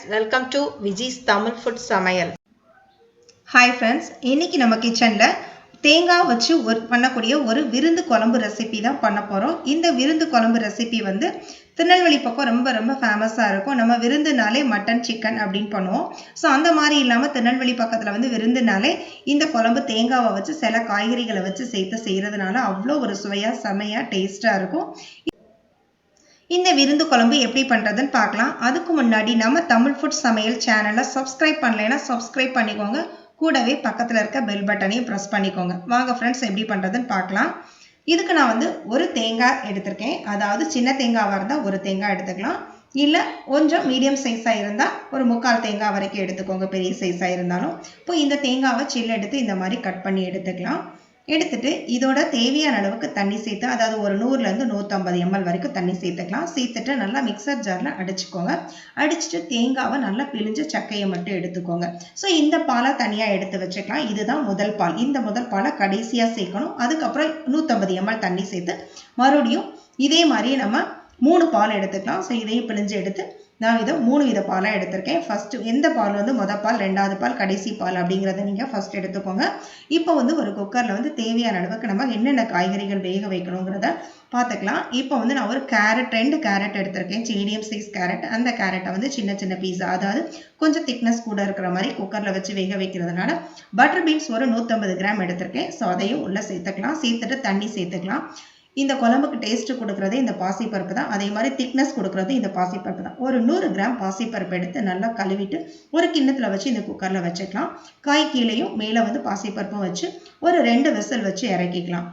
Friends welcome to Viji's Tamil food சமையல் hi friends இன்னைக்கு நம்ம கிச்சனில் தேங்காய் வச்சு ஒர்க் பண்ணக்கூடிய ஒரு விருந்து குழம்பு ரெசிபி தான் பண்ண போகிறோம் இந்த விருந்து குழம்பு ரெசிபி வந்து திருநெல்வேலி பக்கம் ரொம்ப ரொம்ப ஃபேமஸாக இருக்கும். நம்ம விருந்துனாலே மட்டன் சிக்கன் அப்படின்னு பண்ணுவோம். ஸோ அந்த மாதிரி இல்லாமல் திருநெல்வேலி பக்கத்தில் வந்து விருந்துனாலே இந்த குழம்பு தேங்காவை வச்சு சில காய்கறிகளை வச்சு சேர்த்து செய்கிறதுனால அவ்வளோ ஒரு சுவையாக செமையாக டேஸ்ட்டாக இருக்கும். இந்த விருந்து குழம்பு எப்படி பண்ணுறதுன்னு பார்க்கலாம். அதுக்கு முன்னாடி நம்ம தமிழ் ஃபுட் சமையல் சேனலை சப்ஸ்கிரைப் பண்ணலைன்னா சப்ஸ்கிரைப் பண்ணிக்கோங்க. கூடவே பக்கத்தில் இருக்க பெல் பட்டனையும் ப்ரெஸ் பண்ணிக்கோங்க. வாங்க ஃப்ரெண்ட்ஸ் எப்படி பண்ணுறதுன்னு பார்க்கலாம். இதுக்கு நான் வந்து ஒரு தேங்காய் எடுத்திருக்கேன். அதாவது சின்ன தேங்காவாக இருந்தால் ஒரு தேங்காய் எடுத்துக்கலாம். இல்லை கொஞ்சம் மீடியம் சைஸாக இருந்தால் ஒரு முக்கால் தேங்காய் வரைக்கும் எடுத்துக்கோங்க. பெரிய சைஸாக இருந்தாலும். இப்போ இந்த தேங்காவை சில்லு எடுத்து இந்த மாதிரி கட் பண்ணி எடுத்துக்கலாம். எடுத்துட்டு இதோட தேவையான அளவுக்கு தண்ணி சேர்த்து அதாவது ஒரு நூறுலேருந்து நூற்றம்பது எம்எல் வரைக்கும் தண்ணி சேர்த்துக்கலாம். சேர்த்துட்டு நல்லா மிக்சர் ஜாரில் அடிச்சுக்கோங்க. அடிச்சுட்டு தேங்காவை நல்லா பிழிஞ்சு சக்கையை மட்டும் எடுத்துக்கோங்க. ஸோ இந்த பாலை தனியாக எடுத்து வச்சுக்கலாம். இதுதான் முதல் பால். இந்த முதல் பாலை கடைசியாக சேர்க்கணும். அதுக்கப்புறம் நூற்றம்பது எம்எல் தண்ணி சேர்த்து மறுபடியும் இதே மாதிரி நம்ம மூணு பால் எடுத்துக்கலாம். ஸோ இதையும் பிழிஞ்சு எடுத்து நான் இதை மூணு வித பாலாக எடுத்திருக்கேன். ஃபஸ்ட்டு எந்த பால் வந்து மொதல் பால் ரெண்டாவது பால் கடைசி பால் அப்படிங்கிறத நீங்கள் ஃபஸ்ட் எடுத்துக்கோங்க. இப்போ வந்து ஒரு குக்கரில் வந்து தேவையான அளவுக்கு நம்ம என்னென்ன காய்கறிகள் வேக வைக்கணுங்கிறத பார்த்துக்கலாம். இப்போ வந்து நான் ஒரு கேரட் ரெண்டு கேரட் எடுத்திருக்கேன். மீடியம் சைஸ் கேரட் அந்த கேரட்டை வந்து சின்ன சின்ன பீஸா அதாவது கொஞ்சம் திக்னஸ் கூட இருக்கிற மாதிரி குக்கரில் வச்சு வேக வைக்கிறதுனால பட்டர் பீன்ஸ் ஒரு நூற்றம்பது கிராம் எடுத்திருக்கேன். ஸோ அதையும் உள்ளே சேர்த்துக்கலாம். சேர்த்துட்டு தண்ணி சேர்த்துக்கலாம். இந்த குழம்புக்கு டேஸ்ட் கொடுக்குறதே இந்த பாசிப்பருப்பு தான். அதே மாதிரி திக்னஸ் கொடுக்குறது இந்த பாசிப்பருப்பு தான். ஒரு நூறு கிராம் பாசிப்பருப்பு எடுத்து நல்லா கழுவிட்டு ஒரு கிண்ணத்தில் வச்சு இந்த குக்கரில் வச்சுக்கலாம். காய் கீழேயும் மேலே வந்து பாசிப்பருப்பும் வச்சு ஒரு ரெண்டு விசில் வச்சு இறக்கிக்கலாம்.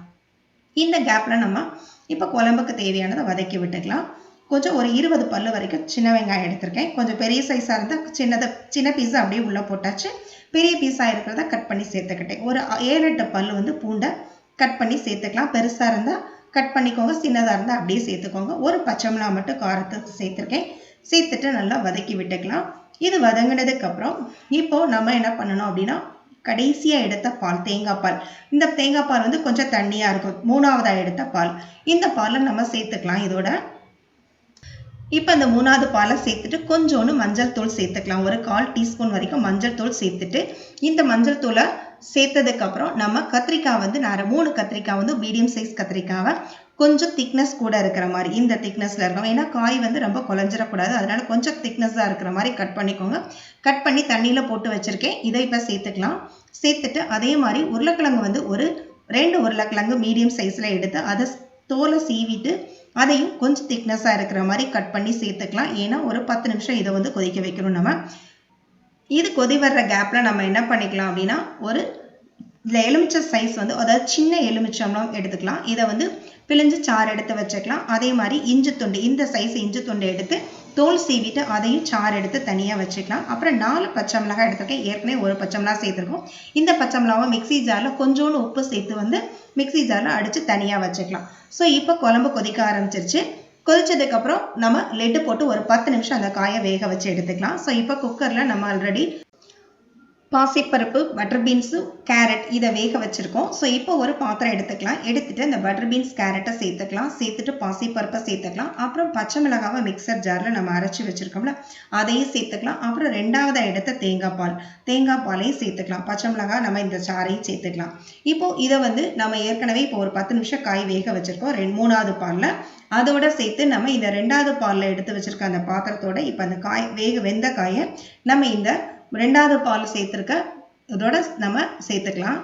இந்த கேப்பில் நம்ம இப்போ குழம்புக்கு தேவையானதை வதக்கி விட்டுக்கலாம். கொஞ்சம் ஒரு இருபது பல்லு வரைக்கும் சின்ன வெங்காயம் எடுத்திருக்கேன். கொஞ்சம் பெரிய சைஸாக இருந்தால் சின்னதை சின்ன பீஸாக அப்படியே உள்ளே போட்டாச்சு. பெரிய பீஸாக இருக்கிறத கட் பண்ணி சேர்த்துக்கிட்டேன். ஒரு ஏழு எட்டு பல்லு வந்து பூண்டை கட் பண்ணி சேர்த்துக்கலாம். பெருசாக இருந்தால் கட் பண்ணிக்கோங்க சின்னதாக இருந்தால் அப்படியே சேர்த்துக்கோங்க. ஒரு பச்சை மிளகா மட்டும் காரத்துக்கு சேர்த்துருக்கேன். சேர்த்துட்டு நல்லா வதக்கி விட்டுக்கலாம். இது வதங்கினதுக்கப்புறம் இப்போது நம்ம என்ன பண்ணணும் அப்படின்னா கடைசியாக எடுத்த பால் தேங்காய் பால். இந்த தேங்காய் பால் வந்து கொஞ்சம் தண்ணியாக இருக்கும். மூணாவதாக எடுத்த பால். இந்த பாலை நம்ம சேர்த்துக்கலாம் இதோட. இப்போ இந்த மூணாவது பாலை சேர்த்துட்டு கொஞ்சோண்டு மஞ்சள் தூள் சேர்த்துக்கலாம். ஒரு கால் டீஸ்பூன் வரைக்கும் மஞ்சள் தூள் சேர்த்துட்டு இந்த மஞ்சள் தூளை சேர்த்ததுக்கப்புறம் நம்ம கத்திரிக்காய் வந்து நான் மூணு கத்திரிக்காய் வந்து மீடியம் சைஸ் கத்திரிக்காவை கொஞ்சம் திக்னஸ் கூட இருக்கிற மாதிரி இந்த திக்னஸில் இருக்கும் ஏன்னா காய் வந்து ரொம்ப குழஞ்சிடக்கூடாது. அதனால கொஞ்சம் திக்னஸாக இருக்கிற மாதிரி கட் பண்ணிக்கோங்க. கட் பண்ணி தண்ணியில் போட்டு வச்சுருக்கேன். இதை இப்போ சேர்த்துக்கலாம். சேர்த்துட்டு அதே மாதிரி உருளைக்கிழங்கு வந்து ஒரு ரெண்டு உருளைக்கிழங்கு மீடியம் சைஸில் எடுத்து அதை தோலை சீவிட்டு அதையும் கொஞ்சம் திக்னஸாக இருக்கிற மாதிரி கட் பண்ணி சேர்த்துக்கலாம். ஏன்னா ஒரு பத்து நிமிஷம் இதை வந்து கொதிக்க வைக்கணும் நம்ம. இது கொதி வர்ற கேப்பில் நம்ம என்ன பண்ணிக்கலாம் அப்படின்னா ஒரு இதில் எலுமிச்சை சைஸ் வந்து அதாவது சின்ன எலுமிச்சம்பளம் எடுத்துக்கலாம். இதை வந்து பிழிஞ்சு சாறு எடுத்து வச்சுக்கலாம். அதே மாதிரி இஞ்சி துண்டு இந்த சைஸ் இஞ்சி துண்டு எடுத்து தோல் சீவிட்டு அதையும் சாறு எடுத்து தனியாக வச்சுக்கலாம். அப்புறம் நாலு பச்சை மிளகாய் எடுத்துருக்கேன். ஏற்கனவே ஒரு பச்சை மிளகா சேர்த்துருக்கோம். இந்த பச்சை மிளகாவை மிக்சி ஜாரில் கொஞ்சோண்டு உப்பு சேர்த்து வந்து மிக்சி ஜாரில் அடித்து தனியாக வச்சுக்கலாம். ஸோ இப்போ குழம்பு கொதிக்க ஆரம்பிச்சிருச்சு. கொதிச்சதுக்கப்புறம் நம்ம லெட்டு போட்டு ஒரு பத்து நிமிஷம் அந்த காயை வேக வச்சு எடுத்துக்கலாம். ஸோ இப்போ குக்கரில் நம்ம ஆல்ரெடி பாசிப்பருப்பு பட்டர் பீன்ஸு கேரட் இதை வேக வச்சுருக்கோம். ஸோ இப்போ ஒரு பாத்திரம் எடுத்துக்கலாம். எடுத்துகிட்டு அந்த பட்டர் பீன்ஸ் கேரட்டை சேர்த்துக்கலாம். சேர்த்துட்டு பாசிப்பருப்பை சேர்த்துக்கலாம். அப்புறம் பச்சை மிளகாவை மிக்சர் ஜாரில் நம்ம அரைச்சி வச்சுருக்கோம்ல அதையும் சேர்த்துக்கலாம். அப்புறம் ரெண்டாவது எடுத்த தேங்காய் பால் தேங்காய் பாலையும் சேர்த்துக்கலாம். பச்சை மிளகா நம்ம இந்த சாரையும் சேர்த்துக்கலாம். இப்போது இதை வந்து நம்ம ஏற்கனவே இப்போ ஒரு பத்து நிமிஷம் காய் வேக வச்சுருக்கோம். ரெண்டு மூணாவது பாலில். அதோட சேர்த்து நம்ம இந்த ரெண்டாவது பாலில் எடுத்து வச்சுருக்க அந்த பாத்திரத்தோட இப்போ அந்த காய் வேக வெந்த காயை நம்ம இந்த ரெண்டாவது பால் சேர்த்துருக்க இதோட நம்ம சேர்த்துக்கலாம்.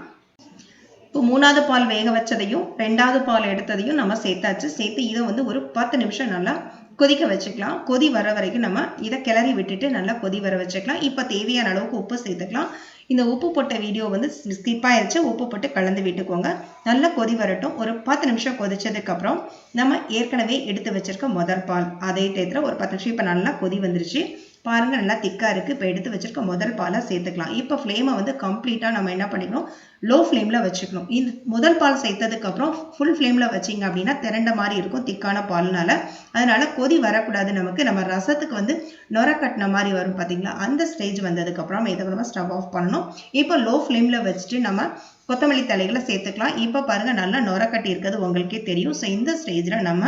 இப்போ மூணாவது பால் வேக வச்சதையும் ரெண்டாவது பால் எடுத்ததையும் நம்ம சேர்த்தாச்சு. சேர்த்து இதை வந்து ஒரு பத்து நிமிஷம் நல்லா கொதிக்க வச்சுக்கலாம். கொதி வர வரைக்கும் நம்ம இதை கிளறி விட்டுட்டு நல்லா கொதி வர வச்சுக்கலாம். இப்போ தேவையான அளவுக்கு உப்பு சேர்த்துக்கலாம். இந்த உப்பு போட்ட வீடியோ வந்து ஸ்கிப் ஆயிடுச்சு உப்பு போட்டு கலந்து விட்டுக்கோங்க. நல்லா கொதி வரட்டும். ஒரு பத்து நிமிஷம் கொதிச்சதுக்கப்புறம் நம்ம ஏற்கனவே எடுத்து வச்சிருக்க முதல் பால் அதே டயத்தில் ஒரு பத்து நிமிஷம் இப்போ நல்லா கொதி வந்துருச்சு. பாருங்கள் நல்லா திக்காக இருக்குது இப்போ எடுத்து வச்சுருக்க முதல் பாலை சேர்த்துக்கலாம். இப்போ ஃப்ளேமை வந்து கம்ப்ளீட்டாக நம்ம என்ன பண்ணிக்கணும்? லோ ஃப்ளேமில் வச்சுக்கணும். இந்த முதல் பால் சேர்த்ததுக்கப்புறம் ஃபுல் ஃப்ளேமில் வச்சிங்க அப்படின்னா திரண்ட மாதிரி இருக்கும் திக்கான பால்னால. அதனால் கொதி வரக்கூடாது நமக்கு. நம்ம ரசத்துக்கு வந்து நொர கட்டின மாதிரி வரும் பார்த்தீங்களா அந்த ஸ்டேஜ் வந்ததுக்கப்புறம் இதை நம்ம ஸ்டவ் ஆஃப் பண்ணணும். இப்போ லோ ஃப்ளேமில் வச்சுட்டு நம்ம கொத்தமல்லி தலைகளை சேர்த்துக்கலாம். இப்போ பாருங்கள் நல்லா நொர கட்டி இருக்கிறது உங்களுக்கே தெரியும். ஸோ இந்த ஸ்டேஜில் நம்ம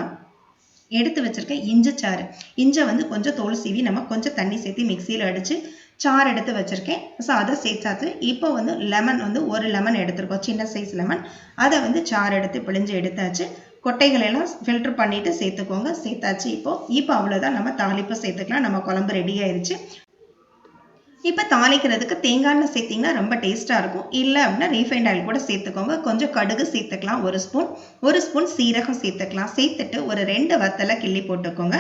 எடுத்து வச்சிருக்க இஞ்சி சாறு. இஞ்சை வந்து கொஞ்சம் தோல் சீவி நம்ம கொஞ்சம் தண்ணி சேர்த்து மிக்சியில் அடித்து சாறு எடுத்து வச்சுருக்கேன். ஸோ அதை சேர்த்தாச்சு. இப்போ வந்து லெமன் வந்து ஒரு லெமன் எடுத்திருக்கோம். சின்ன சைஸ் லெமன் அதை வந்து சாறு எடுத்து பிழிஞ்சு எடுத்தாச்சு. கொட்டைகளெல்லாம் ஃபில்டர் பண்ணிவிட்டு சேர்த்துக்கோங்க. சேர்த்தாச்சு இப்போ. இப்போ அவ்வளோதான் நம்ம தாளிப்பு சேர்த்துக்கலாம். நம்ம குழம்பு ரெடி ஆயிடுச்சு இப்போ தாளிக்கிறதுக்கு தேங்காய் எண்ணெய் சேர்த்திங்கன்னா ரொம்ப டேஸ்ட்டாக இருக்கும். இல்லை அப்படின்னா ரீஃபைண்ட் ஆயில் கூட சேர்த்துக்கோங்க. கொஞ்சம் கடுகு சேர்த்துக்கலாம். ஒரு ஸ்பூன் ஒரு ஸ்பூன் சீரகம் சேர்த்துக்கலாம். சேர்த்துட்டு ஒரு ரெண்டு வத்தலை கிள்ளி போட்டுக்கோங்க.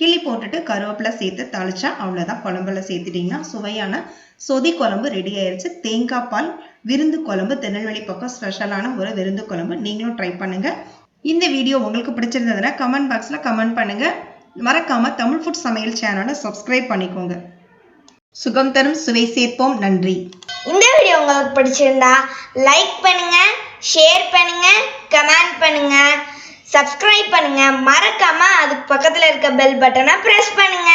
கிள்ளி போட்டுட்டு கருவேப்பிலை சேர்த்து தாளிச்சா அவ்வளோதான் குழம்புல சேர்த்துட்டிங்கன்னா சுவையான சொதி குழம்பு ரெடி ஆயிடுச்சு தேங்காய் பால் விருந்து குழம்பு திருநெல்வேலி பக்கம் ஸ்பெஷலான ஒரு விருந்து குழம்பு. நீங்களும் ட்ரை பண்ணுங்கள் இந்த வீடியோ உங்களுக்கு பிடிச்சிருந்ததுன்னா கமெண்ட் பாக்ஸில் கமெண்ட் பண்ணுங்கள் மறக்காமல் தமிழ் ஃபுட் சமையல் சேனலை சப்ஸ்கிரைப் பண்ணிக்கோங்க. சுகம் தரும் சுவை சேர்ப்போம். நன்றி. இந்த வீடியோ உங்களுக்கு பிடிச்சிருந்தா லைக் பண்ணுங்க ஷேர் பண்ணுங்க கமெண்ட் பண்ணுங்க சப்ஸ்கிரைப் பண்ணுங்க. மறக்காம அதுக்கு பக்கத்துல இருக்க பெல் பட்டனை பிரஸ் பண்ணுங்க.